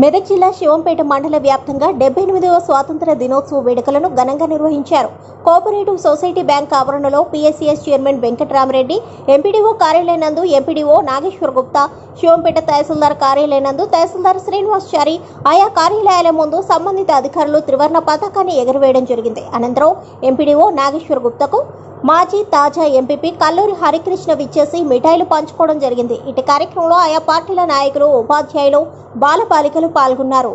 మెదక్ జిల్లా శివంపేట మండల వ్యాప్తంగా డెబ్బై ఎనిమిదవ స్వాతంత్ర దినోత్సవ వేడుకలను ఘనంగా నిర్వహించారు. కోఆపరేటివ్ సొసైటీ బ్యాంక్ ఆవరణలో పీఎస్సీఎస్ చైర్మన్ వెంకటరామరెడ్డి ఎంపీడీఓ కార్యాలయం నందు ఎంపీడీఓ నాగేశ్వర్ గుప్తా శివంపేట తహసీల్దార్ కార్యాలయం నందు తహసీల్దార్ శ్రీనివాస్ ఆయా కార్యాలయాల ముందు సంబంధిత అధికారులు త్రివర్ణ పతాకాన్ని ఎగురవేయడం జరిగింది. అనంతరం ఎంపీడీఓ నాగేశ్వర్ గుప్తకు మాజీ తాజా ఎంపీపీ కల్లూరి హరికృష్ణ విచ్చేసి మిఠాయిలు పంచుకోవడం జరిగింది. ఇటు కార్యక్రమంలో ఆయా పార్టీల నాయకులు ఉపాధ్యాయులు బాలబాలికలు పాల్గొన్నారు.